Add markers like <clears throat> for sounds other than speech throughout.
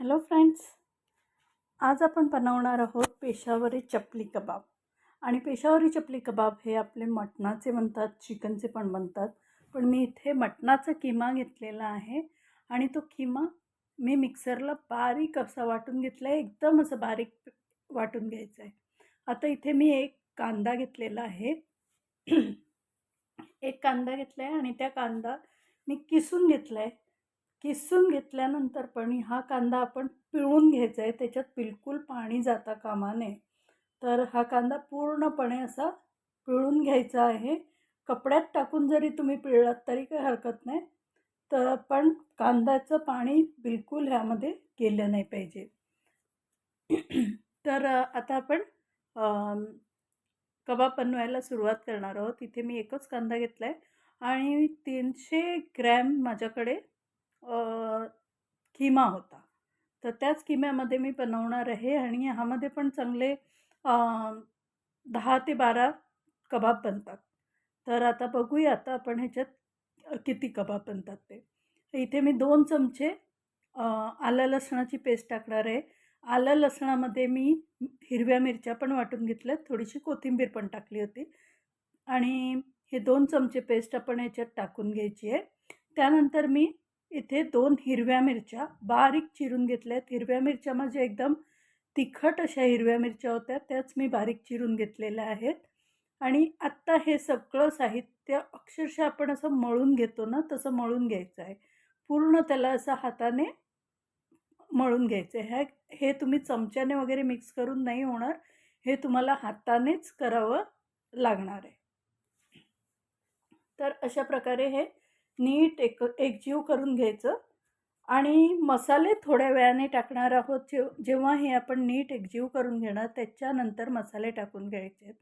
Hello friends आज आपण बनवणार आहोत पेशावरी चपली कबाब. आणि पेशावरी चपली कबाब हे आपले मटणाचे बनतात चिकनचे पण बनतात पण मी इथे मटणाचा किमा घेतलेला आहे आणि तो किमा मी मिक्सरला बारीक असा वाटून घेतला आहे एकदम असं बारीक वाटून घ्यायचं आहे आता इथे मी एक कांदा घेतलेला आहे. एक कांदा घेतला आहे आणि त्या कांदा मी किसून घेतला आहे किसून घेतल्यानंतर पण हा कांदा आपण पिळून घ्यायचा आहे त्याच्यात बिलकुल पाणी जाता कामा नये. तर हा कांदा पूर्णपणे असा पिळून घ्यायचा आहे. कपड्यात टाकून जरी तुम्ही पिळलात तरी काही हरकत नाही. तर पण कांद्याचं पाणी बिलकुल ह्यामध्ये गेलं नाही पाहिजे. तर आता आपण कबाब बनवायला सुरुवात करणार आहोत. इथे मी एकच कांदा घेतला आहे आणि तीनशे ग्रॅम माझ्याकडे किमा होता. तर त्याच किम्यामध्ये मी बनवणार आहे आणि ह्यामध्ये पण चांगले दहा ते बारा कबाब बनतात. तर आता बघूया आता आपण ह्याच्यात किती कबाब बनतात ते. इथे मी दोन चमचे आलं लसणाची पेस्ट टाकणार आहे. आलं लसणामध्ये मी हिरव्या मिरच्या पण वाटून घेतल्यात. थोडीशी कोथिंबीर पण टाकली होती. आणि हे दोन चमचे पेस्ट आपण ह्याच्यात टाकून घ्यायची आहे. त्यानंतर मी इथे दोन हिरव्या मिरच्या बारीक चिरून घेतल्या आहेत हिरव्या मिरच्या माझ्या एकदम तिखट अशा हिरव्या मिरच्या होत्या. त्याच मी बारीक चिरून घेतलेल्या आहेत. आणि आत्ता हे सगळं साहित्य अक्षरशः आपण असं मळून घेतो ना तसं मळून घ्यायचं आहे. पूर्ण त्याला असं हाताने मळून घ्यायचं आहे. ह्या हे तुम्ही चमच्याने वगैरे मिक्स करून नाही होणार. हे तुम्हाला हातानेच करावं लागणार आहे. तर अशा प्रकारे हे नीट एक एकजीव करून घ्यायचं. आणि मसाले थोड्या वेळाने टाकणार आहोत. जेव जेव्हा हे आपण नीट एकजीव करून घेणार त्याच्यानंतर मसाले टाकून घ्यायचे.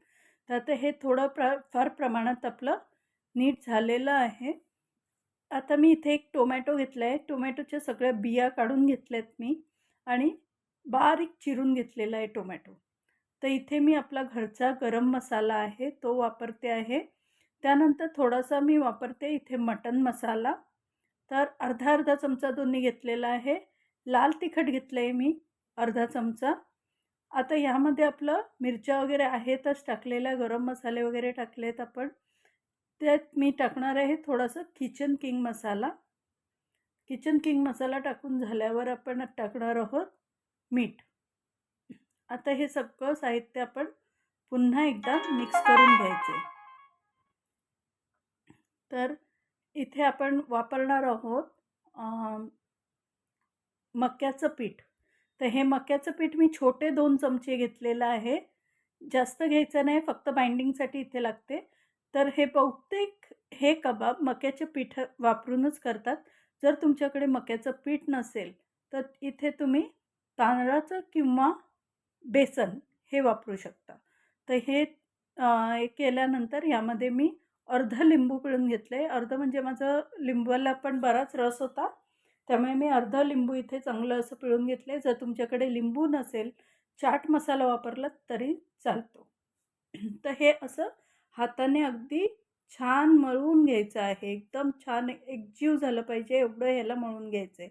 तर आता हे थोडं प्र फार प्रमाणात आपलं नीट झालेलं आहे. आता मी इथे एक टोमॅटो घेतला आहे टोमॅटोच्या सगळ्या बिया काढून घेतल्यात मी. आणि बारीक चिरून घेतलेला आहे टोमॅटो. तर इथे मी आपला घरचा गरम मसाला आहे. तो वापरते आहे. त्यानंतर थोडासा मी वापरते इथे मटन मसाला. तर अर्धा अर्धा चमचा दोन्ही घेतलेला आहे. लाल तिखट घेतलं आहे मी अर्धा चमचा. आता ह्यामध्ये आपलं मिरच्या वगैरे आहेतच टाकलेल्या गरम मसाले वगैरे टाकले आहेत आपण. त्यात मी टाकणार आहे थोडंसं Kitchen King masala. Kitchen King masala टाकून झाल्यावर आपण टाकणार आहोत मीठ. आता हे सगळं साहित्य आपण पुन्हा एकदा मिक्स करून घ्यायचे तर इथे आपण वापरणार आहोत मक्याचं पीठ. तर हे मक्याचं पीठ मी छोटे दोन चमचे घेतलेलं आहे. जास्त घ्यायचं नाही फक्त बाइंडिंगसाठी इथे लागते. तर हे बहुतेक हे कबाब मक्याचे पीठ वापरूनच करतात. जर तुमच्याकडे मक्याचं पीठ नसेल तर इथे तुम्ही तांदळाचं किंवा बेसन हे वापरू शकता. तर हे केल्यानंतर यामध्ये मी अर्ध लिंबू पिळून घेतले. अर्धं अर्ध म्हणजे माझं लिंबूला पण बराच रस होता. त्यामुळे मी अर्ध लिंबू इथे चांगलं असं पिळून घेतले. जर तुमच्याकडे लिंबू नसेल चाट मसाला वापरला तरी चालतो. <clears throat> तर हे असं हाताने अगदी छान मळून घ्यायचं आहे. एकदम छान एकजीव झालं पाहिजे एवढं ह्याला मळून घ्यायचं आहे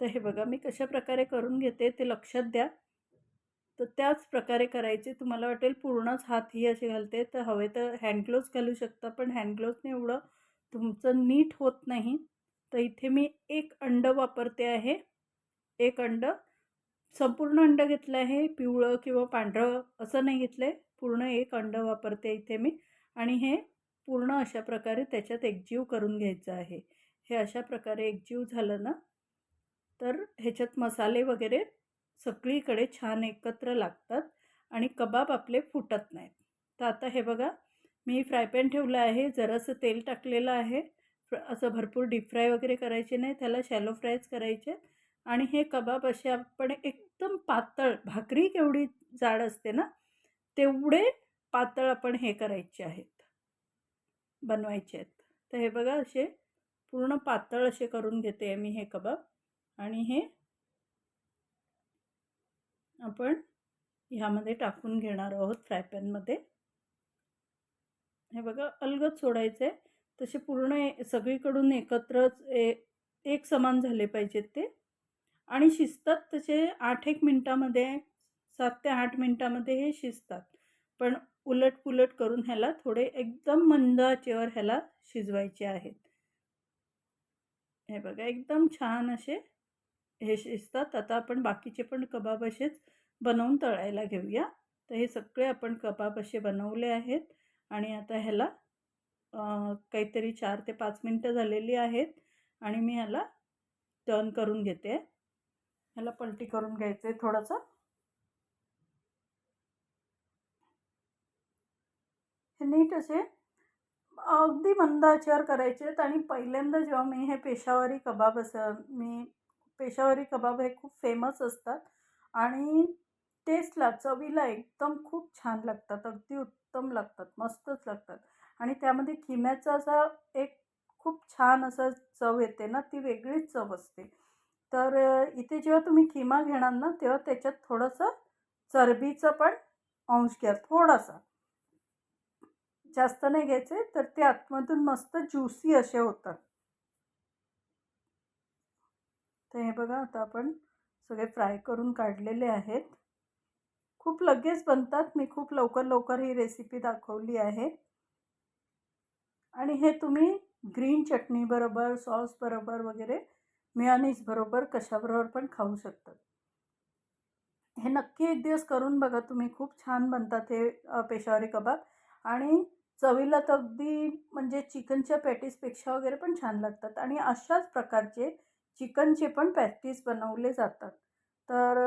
तर हे बघा मी कशा प्रकारे करून घेते ते लक्षात द्या. तर त्याच प्रकारे करायचे. तुम्हाला वाटेल पूर्णच हात ही असे घालते. तर हवे तर हँडग्लोव्ज घालू शकता. पण हँडग्लोव्जने एवढं तुमचं नीट होत नाही. तर इथे मी एक अंड वापरते आहे. एक अंड. संपूर्ण अंड घेतलं आहे. पिवळं किंवा पांढरं असं नाही घेतलं आहे पूर्ण एक अंड वापरते इथे मी. आणि हे पूर्ण अशा प्रकारे त्याच्यात एकजीव करून घ्यायचं आहे. हे अशा प्रकारे एकजीव झालं ना तर ह्याच्यात मसाले वगैरे सगळीकडे छान एकत्र लागतात आणि कबाब आपले फुटत नाहीत. तर आता हे बघा मी फ्राय पॅन ठेवलं आहे जरासं तेल टाकलेलं आहे. असं भरपूर डीप फ्राय वगैरे करायचे नाही त्याला शॅलो फ्रायच करायचे. आणि हे कबाब असे आपण एकदम पातळ भाकरी केवढी जाड असते ना तेवढे पातळ आपण हे करायचे आहेत. बनवायचे आहेत. तर हे बघा असे पूर्ण पातळ असे करून घेते मी हे कबाब. आणि हे आपण ह्यामध्ये टाकून घेणार आहोत फ्राय पॅनमध्ये हे बघा अलगद सोडायचं आहे तसे पूर्ण सगळीकडून एकत्रच ए एक समान झाले पाहिजेत ते. आणि शिजतात तसे आठ एक मिनटामध्ये सात ते आठ मिनटामध्ये हे शिजतात. पण उलट पुलट करून ह्याला थोडे एकदम मंद आचेवर ह्याला शिजवायचे आहेत. हे बघा एकदम छान असे हे शिजतात आता आपण बाकीचे पण कबाब असेच बनवून तळायला घेऊया. तर हे सगळे आपण कबाब असे बनवले आहेत. आणि आता ह्याला काहीतरी चार ते पाच मिनटं झालेली आहेत. आणि मी ह्याला टर्न करून घेते. ह्याला पलटी करून घ्यायचं आहे थोडंसं. हे नीट असे अगदी मंद आचेवर करायचे आहेत. आणि पहिल्यांदा जेव्हा मी हे पेशावरी कबाब असं मी पेशावरी कबाब हे खूप फेमस असतात. आणि टेस्टला चवीला एकदम खूप छान लागतात. अगदी उत्तम लागतात मस्तच लागतात. आणि त्यामध्ये खिम्याचा असा एक खूप छान असं चव येते ना ती वेगळीच चव असते. तर इथे जेव्हा तुम्ही खिमा घेणार ना तेव्हा त्याच्यात थोडंसं चरबीचं पण अंश घ्या थोडासा. जास्त नाही घ्यायचे तर ते आतमधून मस्त ज्युसी असे होतात. तर हे बघा आता आपण सगळे फ्राय करून काढलेले आहेत. खूप लगेच बनतात. मी खूप लवकर लवकर ही रेसिपी दाखवली आहे. आणि हे तुम्ही ग्रीन चटणी बरोबर सॉस बरोबर वगैरे मियानीज बरोबर कशाबरोबर पण खाऊ शकतात हे नक्की एक दिवस करून बघा तुम्ही खूप छान बनतात हे पेशावरी कबाब. आणि चवीला तर अगदी म्हणजे चिकनच्या पॅटीसपेक्षा वगैरे पण छान लागतात. आणि अशाच प्रकारचे चिकनचे पण पॅटीज बनवले जातात. तर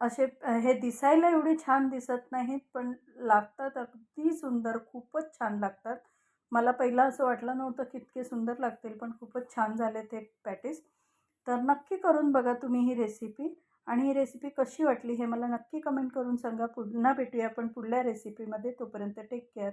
असे हे दिसायला एवढे छान दिसत नाहीत पण लागतात अगदी सुंदर खूपच छान लागतात. मला पहिला असं वाटलं नव्हतं की इतके सुंदर लागतील पण खूपच छान झाले ते पॅटीस. तर नक्की करून बघा तुम्ही ही रेसिपी. आणि ही रेसिपी कशी वाटली हे मला नक्की कमेंट करून सांगा. पुन्हा भेटूया आपण पुढल्या रेसिपीमध्ये. तोपर्यंत टेक केअर